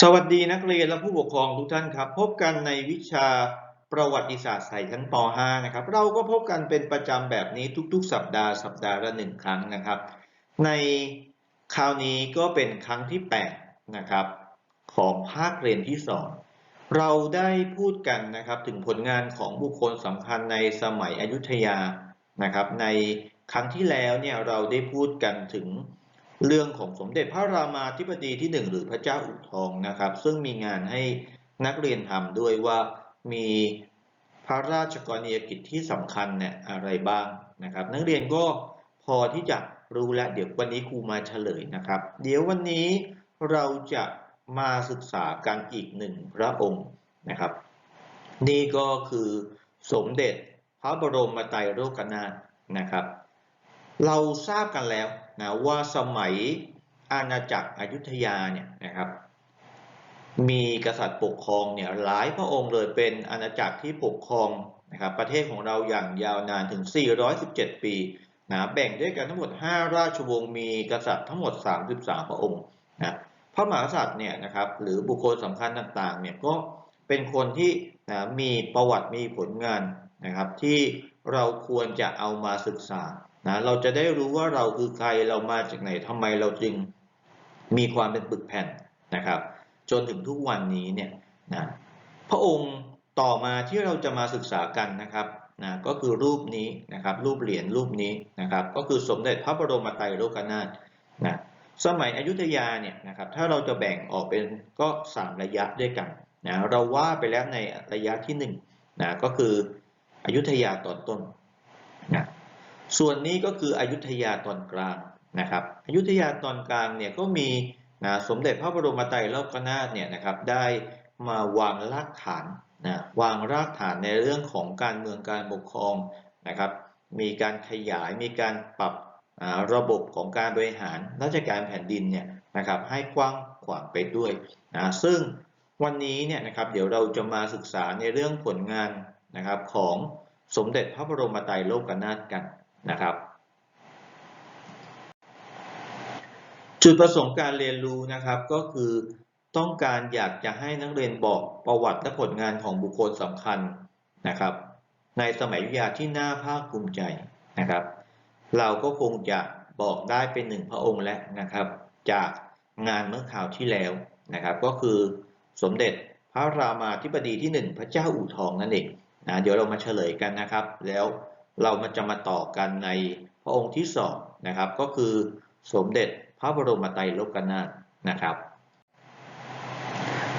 สวัสดีนักเรียนและผู้ปกครองทุกท่านครับ พบกันในวิชาประวัติศาสตร์สายชั้นป .5 นะครับ เราก็พบกันเป็นประจำแบบนี้ทุกๆ สัปดาห์สัปดาห์ละหนึ่งครั้งนะครับ ในคราวนี้ก็เป็นครั้งที่8นะครับของภาคเรียนที่ 2 เราได้พูดกันนะครับถึงผลงานของบุคคลสำคัญในสมัยอยุธยานะครับ ในครั้งที่แล้วเนี่ยเราได้พูดกันถึง เรื่องของสมเด็จพระรามาธิบดีที่หนึ่งหรือพระเจ้าอู่ทองนะครับ ซึ่งมีงานให้นักเรียนทำด้วยว่ามีพระราชกรณียกิจที่สำคัญเนี่ยอะไรบ้างนะครับ นักเรียนก็พอที่จะรู้แล้วเดี๋ยววันนี้ครูมาเฉลยนะครับ เดี๋ยววันนี้เราจะมาศึกษากันอีกหนึ่งพระองค์นะครับ นี่ก็คือสมเด็จพระบรมไตรโลกนาถนะครับ เราทราบกันแล้ว นะว่าสมัยอาณาจักรอยุธยาเนี่ยนะครับ มีกษัตริย์ปกครองเนี่ยหลายพระองค์เลยเป็นอาณาจักรที่ปกครองนะครับประเทศของเราอย่างยาวนานถึง 417 ปีนะแบ่งด้วยกันทั้งหมด 5 ราชวงศ์มีกษัตริย์ทั้งหมด 33 พระองค์นะพระมหากษัตริย์เนี่ยนะครับหรือบุคคลสำคัญต่างๆเนี่ยก็เป็นคนที่นะมีประวัติมีผลงานนะครับที่เราควรจะเอามาศึกษา นะเราจะได้รู้ว่าเราคือใครเรามาจากไหนทำไมเราจึงมีความเป็นปึกแผ่นนะครับ จนถึงทุกวันนี้เนี่ยนะพระองค์ต่อมาที่เราจะมาศึกษากันนะครับนะก็คือรูปนี้นะครับ รูปเหรียญรูปนี้นะครับ ก็คือสมเด็จพระบรมไตรโลกนาถนะสมัยอยุธยาเนี่ยนะครับ ถ้าเราจะแบ่งออกเป็นก็ 3 ระยะด้วยกันนะเราว่าไปแล้วในระยะที่1นะก็คืออยุธยาตอนต้นนะ ส่วนนี้ก็คืออยุธยาตอนกลางนะครับอยุธยาตอนกลางเนี่ยก็มีนะสมเด็จพระบรมไตรโลกนาถเนี่ยนะครับได้มาวางรากฐานนะวางรากฐานในเรื่องของการเมืองการปกครองนะครับ มีการขยายมีการปรับระบบของการบริหารราชการแผ่นดินเนี่ยนะครับให้กว้างขวางไปด้วยนะซึ่งวันนี้เนี่ยนะครับเดี๋ยวเราจะมาศึกษาในเรื่องผลงานนะครับของสมเด็จพระบรมไตรโลกนาถกัน นะครับจุดประสงค์การเรียนรู้นะครับก็คือต้องการอยากจะให้นักเรียนบอกประวัติและผลงานของบุคคลสำคัญนะครับ ในสมัยวิทยาที่น่าภาคภูมิใจนะครับ เราก็คงจะบอกได้เป็นหนึ่งพระองค์แล้วนะครับ จากงานเมื่อข่าวที่แล้วนะครับ ก็คือสมเด็จพระรามาธิบดีที่หนึ่งพระเจ้าอู่ทองนั่นเองนะเดี๋ยวเรามาเฉลยกันนะครับ แล้ว เรามาจะมาต่อกันในพระองค์ที่สองนะครับ ก็คือสมเด็จพระบรมไตรโลกนาถนะครับ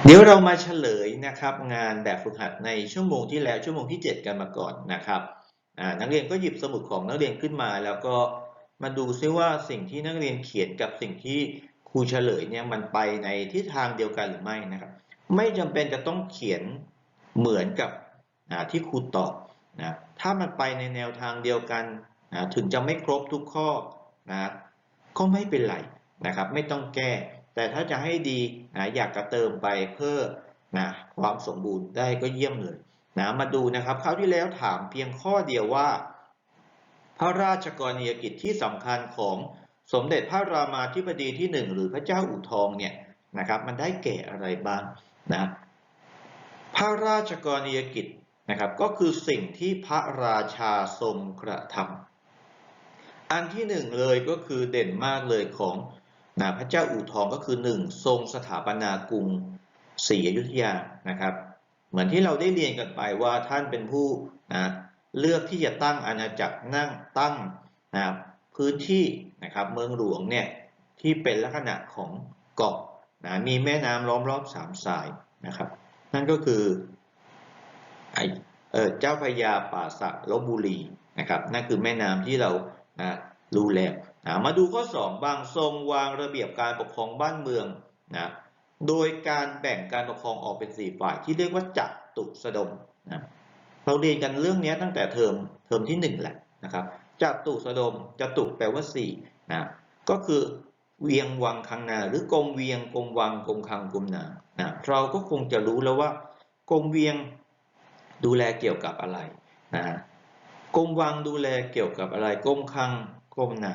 เดี๋ยวเรามาเฉลยนะครับงานแบบฝึกหัดในชั่วโมงที่แล้วชั่วโมงที่ 7 กันมาก่อนนะครับนักเรียนก็หยิบสมุดของนักเรียนขึ้นมา แล้วก็มาดูซิว่าสิ่งที่นักเรียนเขียนกับสิ่งที่ครูเฉลยเนี่ยมันไปในทิศทางเดียวกันหรือไม่นะครับ ไม่จำเป็นจะต้องเขียนเหมือนกับที่ครูตอบนะ ถ้ามันไปในแนวทางเดียวกันนะถึงจะไม่ครบทุกข้อนะก็ไม่เป็นไรนะครับ ไม่ต้องแก้ แต่ถ้าจะให้ดีนะอยากจะเติมไปเพื่อนะความสมบูรณ์ได้ก็เยี่ยมเลยนะมาดูนะครับคราวที่แล้วถามเพียงข้อเดียวว่า พระราชกรณียกิจที่สำคัญของสมเด็จพระรามาธิบดีที่หนึ่งหรือพระเจ้าอู่ทองเนี่ยนะครับ มันได้แก่อะไรบ้างนะพระราชกรณียกิจ นะครับก็คือสิ่งที่พระราชาทรงกระทำอันที่หนึ่งเลยก็คือเด่นมากเลยของนะพระเจ้าอู่ทองก็คือหนึ่งทรงสถาปนากรุงศรีอยุธยานะครับ เหมือนที่เราได้เรียนกันไปว่าท่านเป็นผู้นะเลือกที่จะตั้งอาณาจักรนั่งตั้งนะพื้นที่นะครับเมืองหลวงเนี่ยที่เป็นลักษณะของเกาะนะมีแม่น้ำล้อมรอบสามสายนะครับ นั่นก็คือ เออเจ้าพยาป่าสักลบบุรีนะครับนั่นคือแม่น้ำที่เรานะรู้แล้วนะมาดูข้อ 2 บางทรงวางระเบียบการปกครองบ้านเมืองนะโดยการแบ่งการปกครองออกเป็น 4 ฝ่ายที่เรียกว่าจัตุสดมนะเราเรียนกันเรื่องนี้ตั้งแต่เทอมเทอมที่1แหละนะครับจัตุสดมจัตุแปลว่า4นะก็คือเวียงวังคังนาหรือกรมเวียงกรมวังกรมคังกรมนานะเราก็คงจะรู้แล้วว่ากรมเวียง ดูแลเกี่ยวกับอะไรนะกรมวังดูแลเกี่ยวกับอะไรกรมคลังกรมนา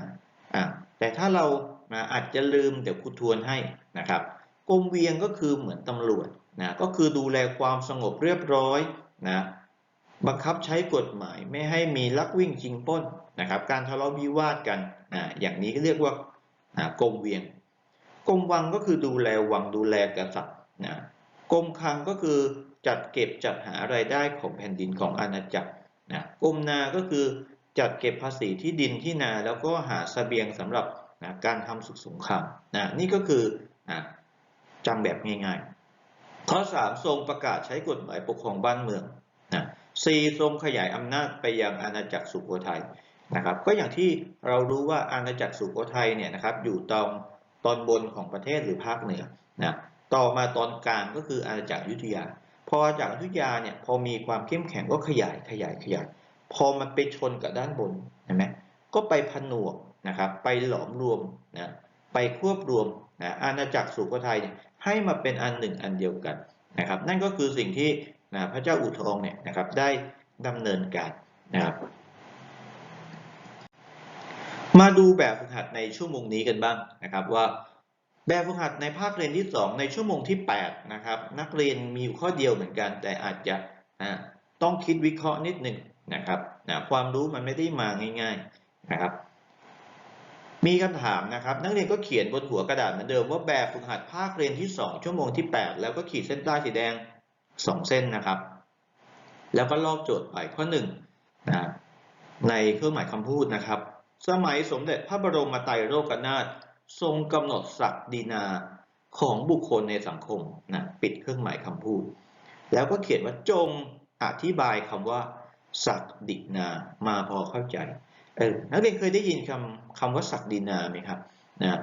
อ่าแต่ถ้าเรานะอาจจะลืมเดี๋ยวครูทวนให้นะครับกรมเวียงก็คือเหมือนตำรวจนะก็คือดูแลความสงบเรียบร้อยนะบังคับใช้กฎหมายไม่ให้มีลักวิ่งชิงป้นนะครับการทะเลาะวิวาทกันนะอย่างนี้ก็เรียกว่าอ่ากรมเวียงกรมวังก็คือดูแลวังดูแลกษัตริย์นะกรมคลังก็คือ จัดเก็บจัดหารายได้ของแผ่นดินของอาณาจักรนะกรมนาก็คือจัดเก็บภาษีที่ดินที่นาแล้วก็หาเสบียงสำหรับนะการทำศึกสงครามนะนี่ก็คืออะจำแบบง่ายๆ ข้อ 3 ทรงประกาศใช้กฎหมายปกครองบ้านเมืองนะสี่ทรงขยายอำนาจไปยังอาณาจักรสุโขทัยนะครับ ก็อย่างที่เรารู้ว่าอาณาจักรสุโขทัยเนี่ยนะครับอยู่ตอนตอนบนของประเทศหรือภาคเหนือนะต่อมาตอนกลางก็คืออาณาจักรยุทธยา พออาณาจักรอยุธยาเนี่ยพอมีความเข้มแข็งก็ขยายขยายขยาย พอมันไปชนกับด้านบนเห็นไหมก็ไปผนวกนะครับไปหลอมรวมนะไปควบรวมนะอาณาจักรสุโขทัยเนี่ยให้มาเป็นอันหนึ่งอันเดียวกันนะครับนั่นก็คือสิ่งที่นะพระเจ้าอู่ทองเนี่ยนะครับได้ดำเนินการนะครับมาดูแบบฝึกหัดในชั่วโมงนี้กันบ้างนะครับว่า แบบฝึกหัดในภาคเรียนที่ 2 ในชั่วโมงที่8นะครับนักเรียนมีอยู่ข้อเดียวเหมือนกัน แต่อาจจะต้องคิดวิเคราะห์นิดหนึ่งนะครับนะความรู้มันไม่ได้มาง่าย ๆนะครับ มีคำถามนะครับ นักเรียนก็เขียนบนหัวกระดาษเหมือนเดิมว่าแบบฝึกหัดภาคเรียนที่ 2 ชั่วโมงที่ 8 แล้วก็ขีดเส้นใต้สีแดง 2 เส้นนะครับ แล้วก็ลอกโจทย์ไปข้อ1นะในเครื่องหมายคำพูดนะครับ สมัยสมเด็จพระบรมไตรโลกนาถ ทรงกำหนดศักดินาของบุคคลในสังคมนะปิดเครื่องหมายคำพูด แล้วก็เขียนว่าจงอธิบายคำว่าศักดินามาพอเข้าใจเออนักเรียนเคยได้ยินคำคำว่าศักดินาไหมครับนะ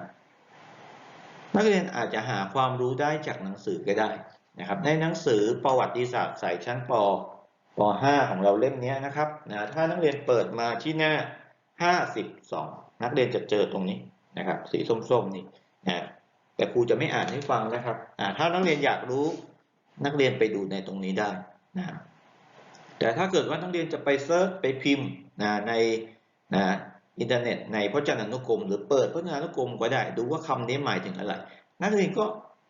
นักเรียนอาจจะหาความรู้ได้จากหนังสือก็ได้นะครับ ในหนังสือประวัติศาสตร์สายชั้นปป .5 ของเราเล่มนี้นะครับนะถ้านักเรียนเปิดมาที่หน้า 52 นักเรียนจะเจอตรงนี้ นะครับ สีส้มๆนี่นะแต่ครูจะไม่อ่านให้ฟังนะครับอ่าถ้านักเรียนอยากรู้นักเรียนไปดูในตรงนี้ได้นะแต่ถ้าเกิดว่านักเรียนจะไปเซิร์ชไปพิมพ์นะในนะอินเทอร์เน็ตในพจนานุกรม หรือเปิดพจนานุกรมก็ได้ ดูว่าคำนี้หมายถึงอะไร นักเรียนก็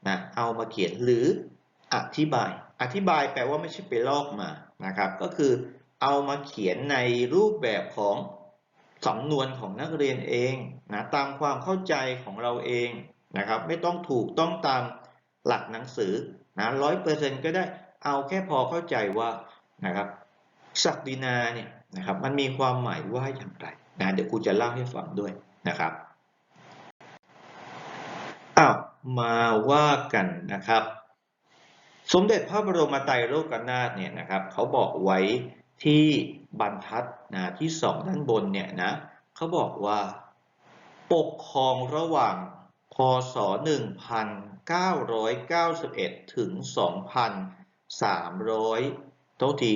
นะเอามาเขียนหรืออธิบาย อธิบายแปลว่าไม่ใช่ไปลอกมานะครับ ก็คือเอามาเขียนในรูปแบบของ สำนวนของนักเรียนเองนะตามความเข้าใจของเราเองนะครับ ไม่ต้องถูกต้องตามหลักหนังสือนะร้อยเปอร์เซ็นต์ก็ได้เอาแค่พอเข้าใจว่านะครับศักดินาเนี่ยนะครับมันมีความหมายว่าอย่างไรนะเดี๋ยวครูจะเล่าให้ฟังด้วยนะครับอ้าวมาว่ากันนะครับ สมเด็จพระบรมไตรโลกนาถเนี่ยนะครับเขาบอกไว้ที่ บรรทัดนะที่สองด้านบนเนี่ยนะเขาบอกว่า ปกครองระหว่างพศ 1991 ถึง 2,300โทษที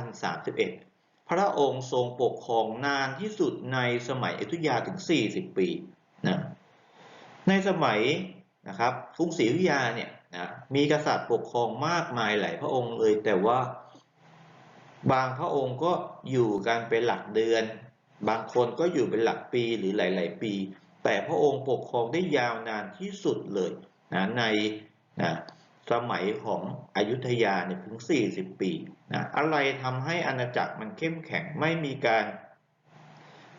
2,031 พระองค์ทรงปกครองนานที่สุดในสมัยอยุธยาถึง 40 ปีนะในสมัยนะครับกรุงศรีอยุธยาเนี่ยนะมีกษัตริย์ปกครองมากมายหลายพระองค์เลยแต่ว่า บางพระองค์ก็อยู่กันเป็นหลักเดือน บางคนก็อยู่เป็นหลักปีหรือหลาย ๆ ปี แต่พระองค์ปกครองได้ยาวนานที่สุดเลยนะในนะสมัยของอยุธยาเนี่ยถึง 40 ปีนะอะไรทำให้อาณาจักรมันเข้มแข็งไม่มีการ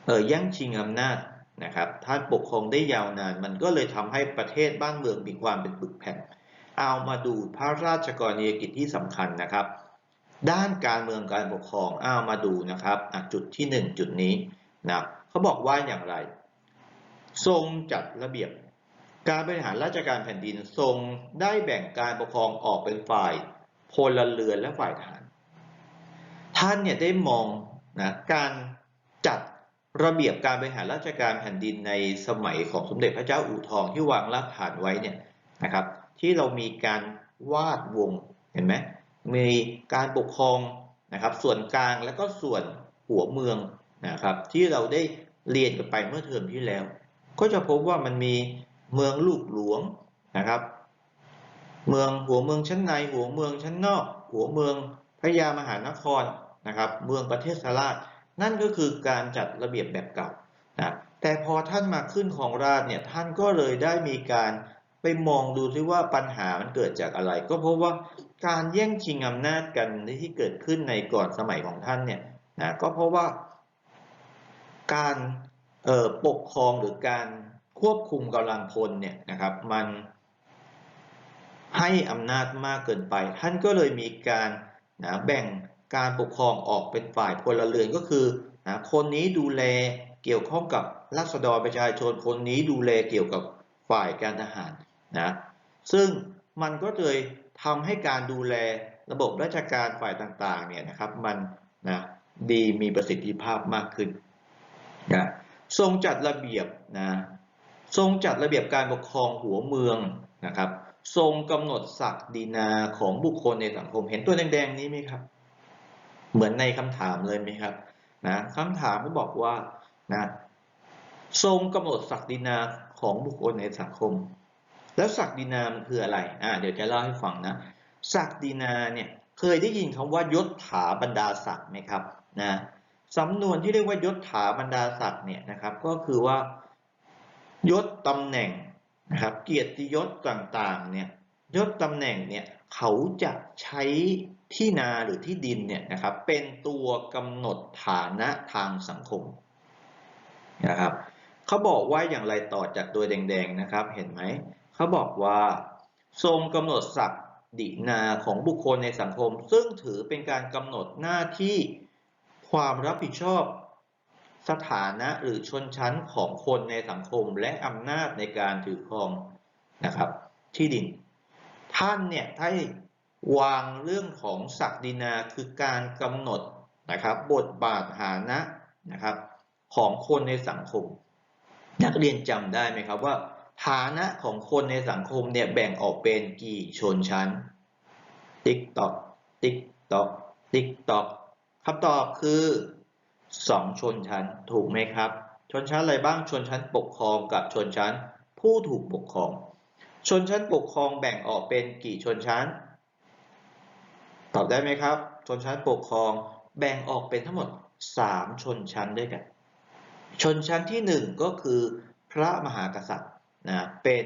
เอ่ยย่งชิงอำนาจนะครับท่านปกครองได้ยาวนาน มันก็เลยทำให้ประเทศบ้านเมืองมีความเป็นปึกแผ่น เอามาดูพระราชกรณียกิจที่สำคัญนะครับ ด้านการเมืองการปกครองเอามาดูนะครับจุดที่ 1 จุดนี้นะเขาบอกว่าอย่างไร ทรงจัดระเบียบ การบริหารราชการแผ่นดินทรงได้แบ่งการปกครองออกเป็นฝ่ายพลเรือนและฝ่ายทหาร ท่านเนี่ยได้มองนะการจัดระเบียบการบริหารราชการแผ่นดินในสมัยของสมเด็จพระเจ้าอู่ทองที่วางรากฐานไว้เนี่ยนะครับ ที่เรามีการวาดวงเห็นไหม มีการปกครองนะครับ ส่วนกลางและก็ส่วนหัวเมืองนะครับ ที่เราได้เรียนกันไปเมื่อเทอมที่แล้ว ก็จะพบว่ามันมีเมืองลูกหลวงนะครับ เมืองหัวเมืองชั้นใน หัวเมืองชั้นนอก หัวเมืองพระยามหานครนะครับ เมืองประเทศสราช นั่นก็คือการจัดระเบียบแบบเก่านะแต่พอท่านมาขึ้นของราชเนี่ยท่านก็เลยได้มีการ ไปมองดูซิว่าปัญหามันเกิดจากอะไร ก็เพราะว่าการแย่งชิงอำนาจกันที่เกิดขึ้นในก่อนสมัยของท่านเนี่ยนะก็เพราะว่าการปกครองหรือการควบคุมกำลังพลเนี่ยนะครับมันให้อำนาจมากเกินไป ท่านก็เลยมีการนะแบ่งการปกครองออกเป็นฝ่ายพลเรือนก็คือนะคนนี้ดูแลเกี่ยวข้องกับรัษฎรประชาชนคนนี้ดูแลเกี่ยวกับฝ่ายการทหาร นะซึ่งมันก็เลยทำให้การดูแลระบบราชการฝ่ายต่างๆเนี่ยนะครับมันนะดีมีประสิทธิภาพมากขึ้นนะทรงจัดระเบียบนะทรงจัดระเบียบการปกครองหัวเมืองนะครับทรงกำหนดศักดินาของบุคคลในสังคมเห็นตัวแดงๆนี้ไหมครับ เหมือนในคำถามเลยไหมครับนะคำถามก็บอกว่านะทรงกำหนดศักดินาของบุคคลในสังคม แล้วศักดินามันคืออะไรอ่าเดี๋ยวจะเล่าให้ฟังนะศักดินาเนี่ยเคยได้ยินคำว่ายศถาบรรดาศักดิ์ไหมครับนะสำนวนที่เรียกว่ายศถาบรรดาศักดิ์เนี่ยนะครับ ก็คือว่ายศตำแหน่งนะครับ เกียรติยศต่างๆเนี่ยยศตำแหน่งเนี่ยเขาจะใช้ที่นาหรือที่ดินเนี่ยนะครับ เป็นตัวกำหนดฐานะทางสังคมนะครับเขาบอกว่าอย่างไรต่อจากตัวแดง ๆนะครับ เห็นไหม เขาบอกว่าทรงกำหนดศักดินาของบุคคลในสังคม ซึ่งถือเป็นการกำหนดหน้าที่ความรับผิดชอบ สถานะหรือชนชั้นของคนในสังคมและอำนาจในการถือครองนะครับที่ดิน ท่านเนี่ยได้วางเรื่องของศักดินาคือการกำหนดนะครับบทบาทฐานะนะครับของคนในสังคม นักเรียนจำได้ไหมครับว่า ฐานะของคนในสังคมเนี่ยแบ่งออกเป็นกี่ชนชั้น ติ๊กตอก ติ๊กตอก ติ๊กตอกคำตอบคือสองชนชั้นถูกไหมครับ ชนชั้นอะไรบ้างชนชั้นปกครองกับชนชั้น ผู้ถูกปกครอง ชนชั้นปกครองแบ่งออกเป็นกี่ชนชั้น ตอบได้ไหมครับ ชนชั้นปกครองแบ่งออกเป็นทั้งหมด 3 ชนชั้นด้วยกัน ชนชั้นที่ 1 ก็คือพระมหากษัตริย์ นะเป็น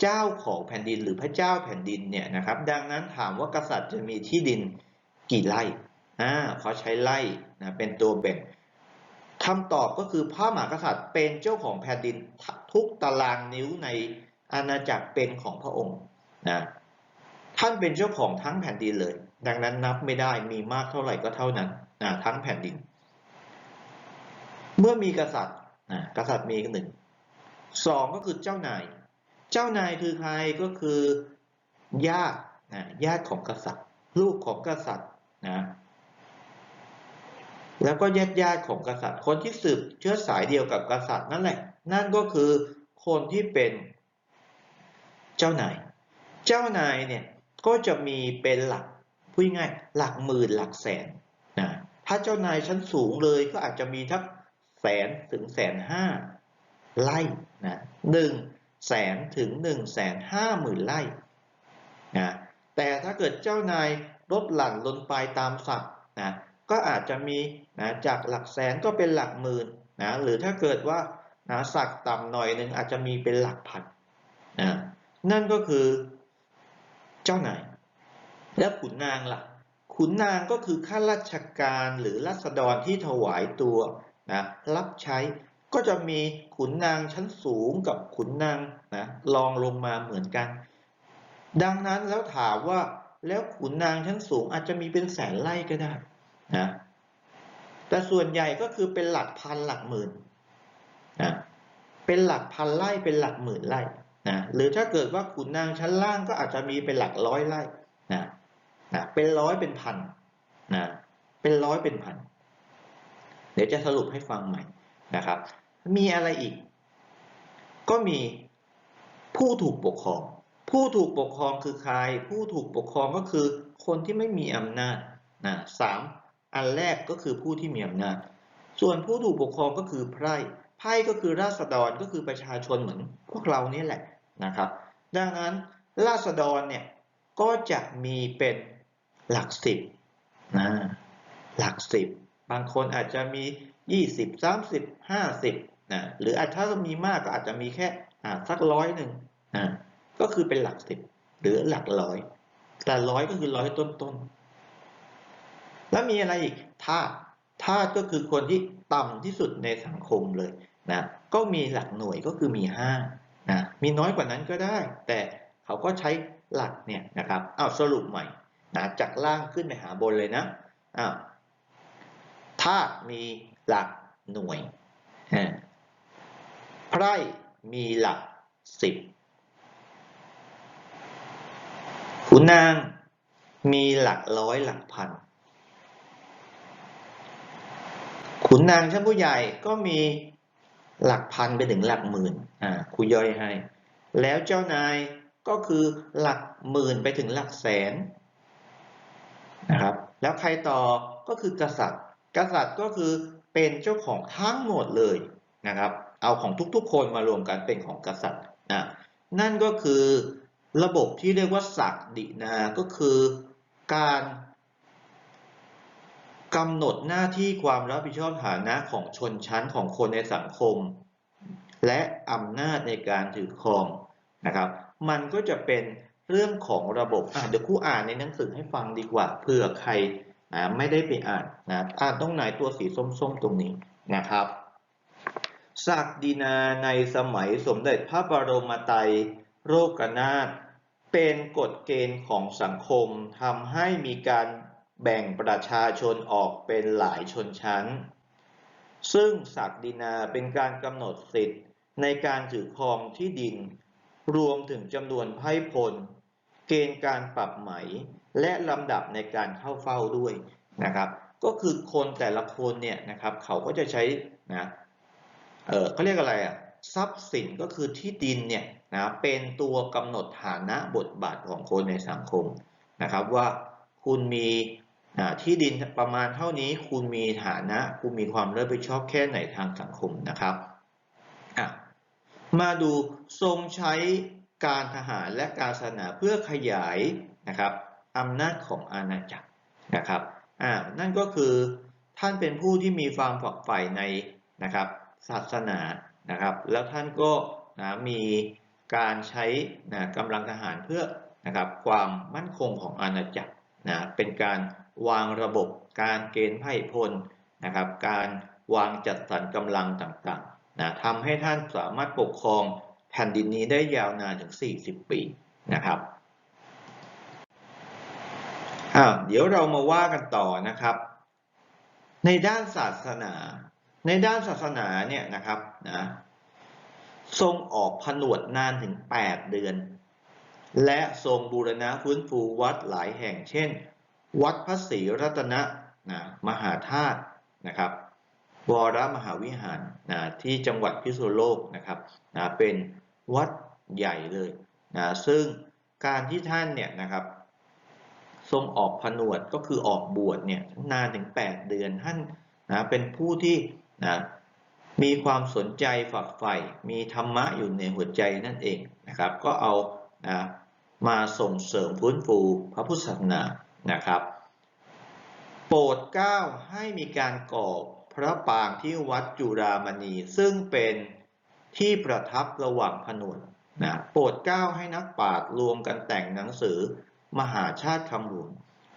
เจ้าของแผ่นดินหรือพระเจ้าแผ่นดินเนี่ยนะครับ ดังนั้นถามว่ากษัตริย์จะมีที่ดินกี่ไร่อ่าเขาใช้ไร่นะเป็นตัวแบ่งคำตอบก็คือพระมหากษัตริย์เป็นเจ้าของแผ่นดินทุกตารางนิ้วในอาณาจักรเป็นของพระองค์นะท่านเป็นเจ้าของทั้งแผ่นดินเลย ดังนั้นนับไม่ได้มีมากเท่าไหร่ก็เท่านั้นนะทั้งแผ่นดิน เมื่อมีกษัตริย์นะกษัตริย์มีหนึ่ง สองก็คือเจ้านาย เจ้านายคือใครก็คือญาตินะญาติของกษัตริย์ ลูกของกษัตริย์นะแล้วก็ญาติญาติของกษัตริย์ คนที่สืบเชื้อสายเดียวกับกษัตริย์นั่นแหละ นั่นก็คือคนที่เป็นเจ้านาย เจ้านายเนี่ยก็จะมีเป็นหลักพูดง่ายหลักหมื่นหลักแสนนะถ้าเจ้านายชั้นสูงเลยก็อาจจะมีทักแสนถึงแสนห้าไร่ นะหนึ่งแสนถึงหนึ่งแสนห้าหมื่นไร่นะแต่ถ้าเกิดเจ้านายลดหลั่นลงไปตามศักดิ์นะก็อาจจะมีนะจากหลักแสนก็เป็นหลักหมื่นนะหรือถ้าเกิดว่านะศักต่ำหน่อยหนึ่งอาจจะมีเป็นหลักพันนะนั่นก็คือเจ้านายแล้วขุนนางล่ะ ขุนนางก็คือข้าราชการหรือรัษฎรที่ถวายตัวนะรับใช้ ก็จะมีขุนนางชั้นสูงกับขุนนางนะรองลงมาเหมือนกัน ดังนั้นแล้วถามว่าแล้วขุนนางชั้นสูงอาจจะมีเป็นแสนไร่ก็ได้นะแต่ส่วนใหญ่ก็คือเป็นหลักพันหลักหมื่นนะเป็นหลักพันไร่เป็นหลักหมื่นไร่นะหรือถ้าเกิดว่าขุนนางชั้นล่างก็อาจจะมีเป็นหลักร้อยไร่นะนะเป็นร้อยเป็นพันนะเป็นร้อยเป็นพัน เดี๋ยวจะสรุปให้ฟังใหม่ นะครับ มีอะไรอีก ก็มีผู้ถูกปกครอง ผู้ถูกปกครองคือใคร ผู้ถูกปกครองก็คือคนที่ไม่มีอำนาจนะสามอันแรกก็คือผู้ที่มีอำนาจ ส่วนผู้ถูกปกครองก็คือไพร่ไพร่ก็คือราษฎรก็คือประชาชนเหมือนพวกเรานี่แหละนะครับ ดังนั้นราษฎรเนี่ยก็จะมีเป็นหลักสิบนะหลักสิบบางคนอาจจะมี ยี่สิบสามสิบห้าสิบนะหรืออาจถ้ามีมากก็อาจจะมีแค่สักร้อยหนึ่งนะก็คือเป็นหลักสิบหรือหลักร้อย แต่ร้อยก็คือร้อยต้นๆ แล้วมีอะไรอีกทาสทาสก็คือคนที่ต่ำที่สุดในสังคมเลยนะก็มีหลักหน่วยก็คือมีห้านะมีน้อยกว่านั้นก็ได้ แต่เขาก็ใช้หลักเนี่ยนะครับเอาสรุปใหม่นะจากล่างขึ้นไปหาบนเลยนะอ้าวทาสมี หลักหน่วยไพร่มีหลักสิบขุนนางมีหลักร้อยหลักพัน ขุนนางชั้นผู้ใหญ่ก็มีหลักพันไปถึงหลักหมื่น อ่าคุย่อยให้ แล้วเจ้านายก็คือหลักหมื่นไปถึงหลักแสนนะครับ แล้วใครต่อก็คือกษัตริย์ กษัตริย์ก็คือ เป็นเจ้าของทั้งหมดเลยนะครับ เอาของทุกๆ คนมารวมกันเป็นของกษัตริย์นะนั่นก็คือระบบที่เรียกว่าศักดินา ก็คือการกำหนดหน้าที่ความรับผิดชอบฐานะของชนชั้นของคนในสังคม และอำนาจในการถือครองนะครับ มันก็จะเป็นเรื่องของระบบะเดี๋ยวครูอ่านในหนังสือให้ฟังดีกว่าเผื่อใคร นะไม่ได้ไปอ่านนะอ่านตรงไหนตัวสีส้มๆตรงนี้นะครับศักดินาในสมัยสมเด็จพระบรมไตรโรกนาถเป็นกฎเกณฑ์ของสังคมทำให้มีการแบ่งประชาชนออกเป็นหลายชนชั้น ซึ่งศักดินาเป็นการกำหนดสิทธิ์ในการถือครองที่ดิน รวมถึงจำนวนไพ่พล เกณฑ์การปรับไหม และลำดับในการเข้าเฝ้าด้วยนะครับ ก็คือคนแต่ละคนเนี่ยนะครับเขาก็จะใช้นะเออเขาเรียกอะไรอะทรัพย์สินก็คือที่ดินเนี่ยนะเป็นตัวกำหนดฐานะบทบาทของคนในสังคมนะครับ ว่าคุณมีที่ดินประมาณเท่านี้คุณมีฐานะ คุณมีความรับผิดชอบแค่ไหนทางสังคมนะครับมาดูทรงใช้การทหารและการศาสนาเพื่อขยายนะครับ อำนาจของอาณาจักรนะครับอ่านั่นก็คือท่านเป็นผู้ที่มีความฝักใฝ่ในนะครับศาสนานะครับ แล้วท่านก็นะมีการใช้นะกำลังทหารเพื่อนะครับความมั่นคงของอาณาจักรนะเป็นการวางระบบการเกณฑ์ไพ่พลนะครับ การวางจัดสรรกำลังต่างๆนะทำให้ท่านสามารถปกครองแผ่นดินนี้ได้ยาวนานถึง 40 ปีนะครับ อ่าเดี๋ยวเรามาว่ากันต่อนะครับ ในด้านศาสนา ในด้านศาสนาเนี่ยนะครับนะทรงออกผนวดนานถึง 8 เดือน และทรงบูรณะฟื้นฟูวัดหลายแห่งเช่น วัดพระศรีรัตนะนะมหาธาตุนะครับวรมหาวิหารนะที่จังหวัดพิษณุโลกนะครับนะเป็นวัดใหญ่เลยนะซึ่งการที่ท่านเนี่ยนะครับ ทรงออกผนวดก็คือออกบวชเนี่ยนานถึง 8 เดือนท่านนะเป็นผู้ที่นะมีความสนใจฝักใฝ่มีธรรมะอยู่ในหัวใจนั่นเองนะครับ ก็เอานะมาส่งเสริมพื้นฟูพระพุทธศาสนานะครับ โปรดเกล้าให้มีการก่อพระปางที่วัดจุรามณี ซึ่งเป็นที่ประทับระหว่างผนวดนะโปรดเกล้าให้นักปราชญ์รวมกันแต่งหนังสือ มหาชาติคำหลวง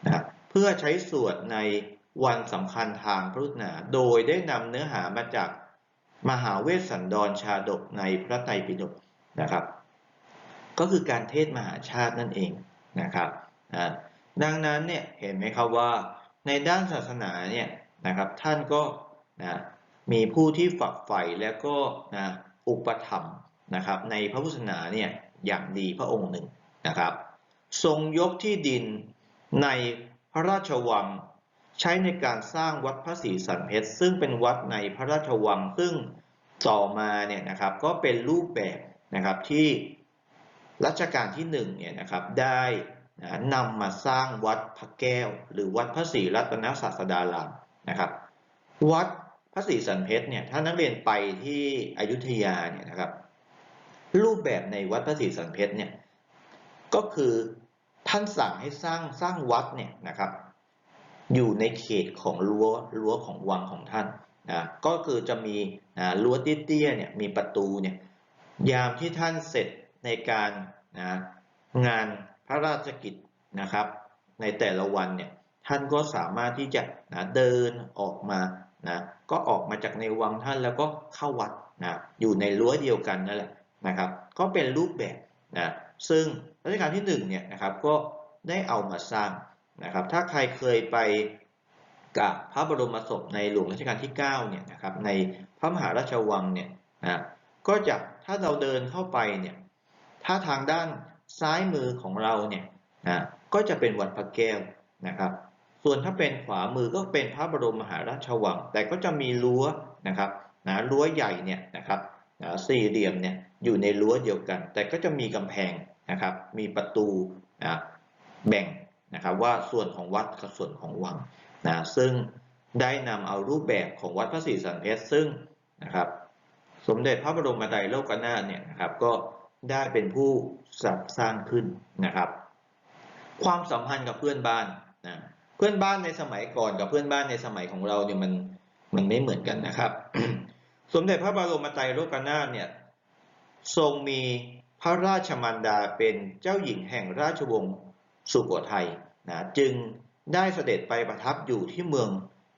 นะเพื่อใช้สวดในวันสำคัญทางพระพุทธศาสนา โดยได้นำเนื้อหามาจากมหาเวสสันดรชาดกในพระไตรปิฎกนะครับ ก็คือการเทศมหาชาตินั่นเองนะครับนะดังนั้นเนี่ยเห็นไหมครับว่าในด้านศาสนาเนี่ยนะครับท่านก็นะมีผู้ที่ฝักใฝ่แล้วก็นะอุปถัมภ์นะครับในพระพุทธศาสนาเนี่ยอย่างดีพระองค์หนึ่งนะครับ ทรงยกที่ดินในพระราชวัง ใช้ในการสร้างวัดพระศรีสันเพชรซึ่งเป็นวัดในพระราชวังซึ่งต่อมาเนี่ยนะครับก็เป็นรูปแบบนะครับที่รัชกาลที่หนึ่งเนี่ยนะครับได้นำมาสร้างวัดพระแก้ว หรือวัดพระศรีรัตนศาสดารามนะครับ วัดพระศรีสันเพชรเนี่ยถ้านักเรียนไปที่อยุธยาเนี่ยนะครับ รูปแบบในวัดพระศรีสันเพชรเนี่ยก็คือ ท่านสั่งให้สร้างสร้างวัดเนี่ยนะครับ อยู่ในเขตของรั้วรั้วของวังของท่านนะก็คือจะมีนะรั้วเตี้ยๆเนี่ยมีประตูเนี่ยยามที่ท่านเสร็จในการนะงานพระราชกิจนะครับ ในแต่ละวันเนี่ยท่านก็สามารถที่จะนะเดินออกมานะก็ออกมาจากในวังท่านแล้วก็เข้าวัดนะอยู่ในรั้วเดียวกันนั่นแหละนะครับ ก็เป็นรูปแบบนะซึ่ง รัชกาลที่หนึ่งเนี่ยนะครับก็ได้เอามาสร้างนะครับ ถ้าใครเคยไปกับพระบรมศพในหลวงรัชกาลที่9เนี่ยนะครับในพระมหาราชวังเนี่ยนะก็จะถ้าเราเดินเข้าไปเนี่ยถ้าทางด้านซ้ายมือของเราเนี่ยนะก็จะเป็นวัดพระแก้วนะครับ ส่วนถ้าเป็นขวามือก็เป็นพระบรมมหาราชวัง แต่ก็จะมีรั้วนะครับนะรั้วใหญ่เนี่ยนะครับนะสี่เหลี่ยมเนี่ยอยู่ในรั้วเดียวกัน แต่ก็จะมีกำแพง นะครับ มีประตูนะแบ่งนะครับว่าส่วนของวัดกับส่วนของวังนะซึ่งได้นำเอารูปแบบของวัดพระศรีสันเพชรซึ่งนะครับ สมเด็จพระบรมไตรโลกนาถเนี่ยนะครับก็ได้เป็นผู้สร้างขึ้นนะครับ ความสัมพันธ์กับเพื่อนบ้านนะเพื่อนบ้านในสมัยก่อนกับเพื่อนบ้านในสมัยของเราเนี่ยมันมันไม่เหมือนกันนะครับ สมเด็จพระบรมไตรโลกนาถเนี่ยทรงมี พระราชมารดาเป็นเจ้าหญิงแห่งราชวงศ์สุโขทัยนะจึงได้เสด็จไปประทับอยู่ที่เมือง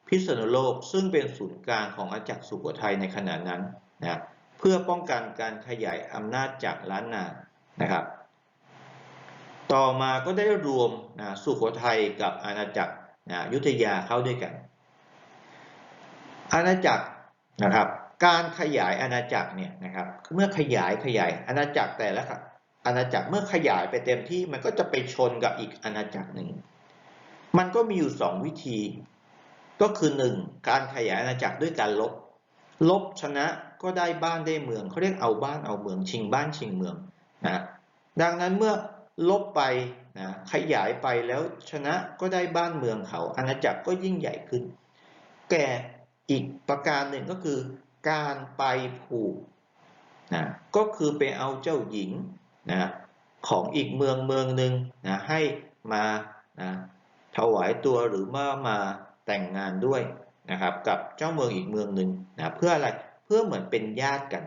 พิษณุโลกซึ่งเป็นศูนย์กลางของอาณาจักรสุโขทัยในขณะนั้นนะเพื่อป้องกันการขยายอำนาจจากล้านนานะครับ ต่อมาก็ได้รวมนะสุโขทัยกับอาณาจักรนะยุทธยาเข้าด้วยกัน อาณาจักรนะครับ การขยายอาณาจักรเนี่ยนะครับเมื่อขยายขยายอาณาจักรแต่ละอาณาจักรเมื่อขยายไปเต็มที่มันก็จะไปชนกับอีกอาณาจักรหนึ่ง มันก็มีอยู่สองวิธี ก็คือหนึ่งการขยายอาณาจักรด้วยการลบ ลบชนะก็ได้บ้านได้เมืองเขาเรียกเอาบ้านเอาเมืองชิงบ้านชิงเมืองนะดังนั้นเมื่อลบไปนะขยายไปแล้วชนะก็ได้บ้านเมืองเขาอาณาจักรก็ยิ่งใหญ่ขึ้น แก่อีกประการหนึ่งก็คือ การไปผูกนะก็คือไปเอาเจ้าหญิงนะของอีกเมืองเมืองหนึ่งนะให้มานะถวายตัวหรือมามาแต่งงานด้วยนะครับกับเจ้าเมืองอีกเมืองหนึ่งนะเพื่ออะไรเพื่อเหมือนเป็นญาติกัน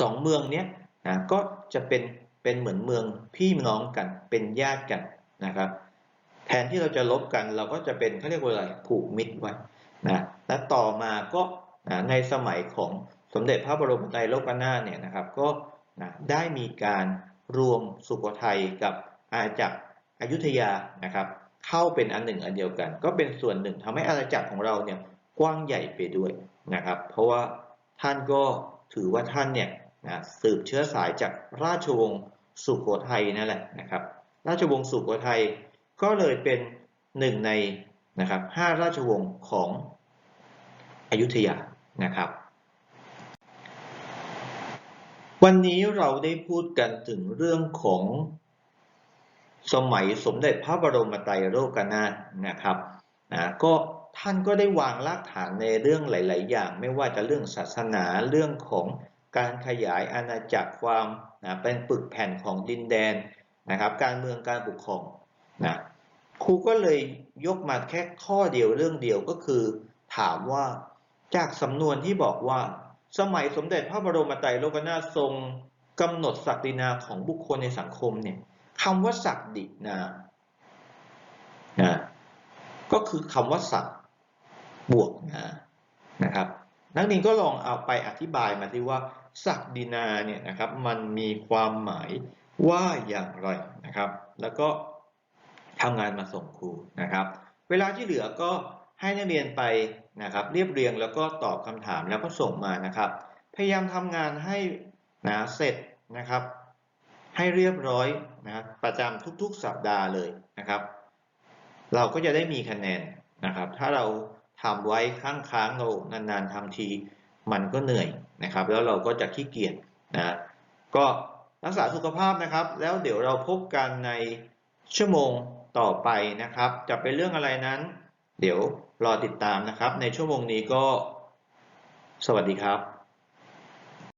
สองเมืองเนี้ยนะก็จะเป็นเป็นเหมือนเมืองพี่น้องกันเป็นญาติกันนะครับ แทนที่เราจะลบกันเราก็จะเป็นเขาเรียกว่าอะไรผูกมิตรไว้นะและต่อมาก็ นะในสมัยของสมเด็จพระบรมไตรโลกนาถเนี่ยนะครับก็นะได้มีการรวมสุโขทัยกับอาณาจักรอยุธยานะครับ เข้าเป็นอันหนึ่งอันเดียวกัน ก็เป็นส่วนหนึ่งทำให้อาณาจักรของเราเนี่ยกว้างใหญ่ไปด้วยนะครับ เพราะว่าท่านก็ถือว่าท่านเนี่ยนะสืบเชื้อสายจากราชวงศ์สุโขทัยนั่นแหละนะครับ ราชวงศ์สุโขทัยก็เลยเป็นหนึ่งในนะครับห้าราชวงศ์ของอยุธยา นะครับ วันนี้เราได้พูดกันถึงเรื่องของสมัยสมเด็จพระบรมไตรโลกนาถนะครับนะก็ท่านก็ได้วางรากฐานในเรื่องหลาย ๆ อย่าง ไม่ว่าจะเรื่องศาสนาเรื่องของการขยายอาณาจักรความนะเป็นปึกแผ่นของดินแดนนะครับ การเมืองการปกครองนะครูก็เลยยกมาแค่ข้อเดียวเรื่องเดียวก็คือ ถามว่า จากสำนวนที่บอกว่า สมัยสมเด็จพระบรมไตรโลกนาถทรงกำหนดศักดินาของบุคคลในสังคมเนี่ยคำว่าศักดินานะก็คือคำว่าศักดิ์บวกนานะครับ นักเรียนก็ลองเอาไปอธิบายมาที่ว่าศักดินาเนี่ยนะครับมันมีความหมายว่าอย่างไรนะครับ แล้วก็ทำงานมาส่งครูนะครับ เวลาที่เหลือก็ให้นักเรียนไป นะครับเรียบเรียงแล้วก็ตอบคำถามแล้วก็ส่งมานะครับ พยายามทำงานให้นะเสร็จนะครับ ให้เรียบร้อยนะครับประจำทุกๆสัปดาห์เลยนะครับ เราก็จะได้มีคะแนนนะครับ ถ้าเราทำไว้ค้างๆเรานานๆทำทีมันก็เหนื่อยนะครับ แล้วเราก็จะขี้เกียจนะก็รักษาสุขภาพนะครับ แล้วเดี๋ยวเราพบกันในชั่วโมงต่อไปนะครับ จะเป็นเรื่องอะไรนั้น เดี๋ยว รอติดตามนะครับ ในชั่วโมงนี้ก็สวัสดีครับ